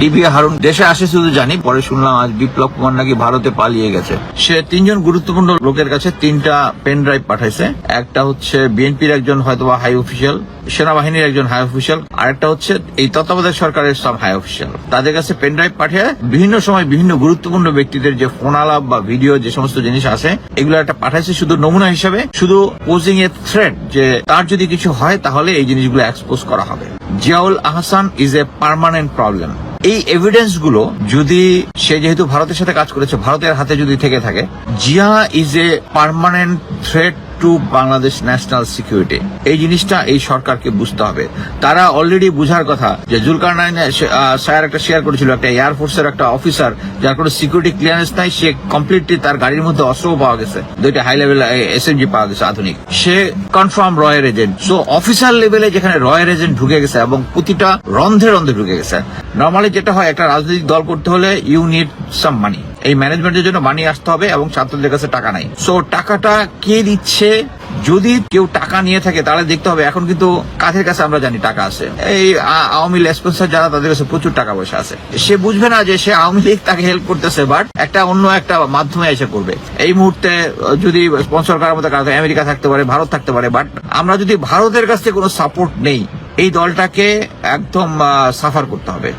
DB Harun, দেশে আসে শুধু জানি, পরে শুনলাম আজ বিপ্লব কুমার নাকি ভারতে পালিয়ে গেছে। সে তিনজন গুরুত্বপূর্ণ লোকের কাছে তিনটা পেন ড্রাইভ পাঠাইছে। একটা হচ্ছে বিএনপির একজন হয়তোবা হাই অফিসিয়াল সেনাবাহিনীর একজন হাই অফিসিয়াল আরেকটা হচ্ছে এই তত্ত্বাবধায়ক সরকারের সব হাই অফিসিয়াল তাদের কাছে পেন ড্রাইভ পাঠিয়ে বিভিন্ন সময় বিভিন্ন গুরুত্বপূর্ণ ব্যক্তিদের যে ফোন আলাপ বা ভিডিও যে সমস্ত জিনিস আছে, এগুলো একটা পাঠাইছে শুধু নমুনা হিসাবে, শুধু পোজিং এ থ্রেট যে তার যদি কিছু হয়, তাহলে এই জিনিসগুলো এক্সপোজ করা হবে। Ziaul Ahsan is a permanent problem এই এভিডেন্সগুলো যদি সে যেহেতু ভারতের সাথে কাজ করেছে, ভারতের হাতে যদি থেকে থাকে, Zia is a permanent threat to Bangladesh national security এই জিনিসটা এই সরকারকে বুঝতে হবে। তারা অলরেডি বুঝার কথা যে জুলকার স্যার একটা শেয়ার করেছিল, একটা এয়ারফোর্সের একটা অফিসার যার কোনো সিকিউরিটি ক্লিয়ারেন্স নাই, সে কমপ্লিটলি তার গাড়ির মধ্যে অস্ত্রও পাওয়া গেছে। দুইটা হাই লেভেল এস এসএমজি পাওয়া গেছে, আধুনিক। সে কনফার্ম রয়ের এজেন্ট সো অফিসার লেভেলে যেখানে রয়ের এজেন্ট ঢুকে গেছে এবং প্রতিটা রন্ধে রন্ধে ঢুকে গেছে। নর্মালি যেটা হয়, একটা রাজনৈতিক দল করতে হলে ইউ নিড সাম মানি এই ম্যানেজমেন্টের জন্য মানি আসতে হবে এবং ছাত্রদের কাছে টাকা নাই। সো টাকাটা কে দিচ্ছে? যদি কেউ টাকা নিয়ে থাকে, তাহলে দেখতে হবে, এখন কিন্তু কাছের কাছে আমরা জানি টাকা আছে। এই আওয়ামী লীগ স্পন্সর যারা, তাদের কাছে প্রচুর টাকা পয়সা আছে। সে বুঝবে না যে সে আওয়ামী লীগ তাকে হেল্প করতেছে বাট একটা অন্য একটা মাধ্যমে এসে করবে। এই মুহূর্তে যদি স্পন্সর করার মতো আমেরিকা থাকতে পারে, ভারত থাকতে পারে বাট আমরা যদি ভারতের কাছ থেকে কোনো সাপোর্ট নেই এই দলটাকে একদম সাফার করতে হবে।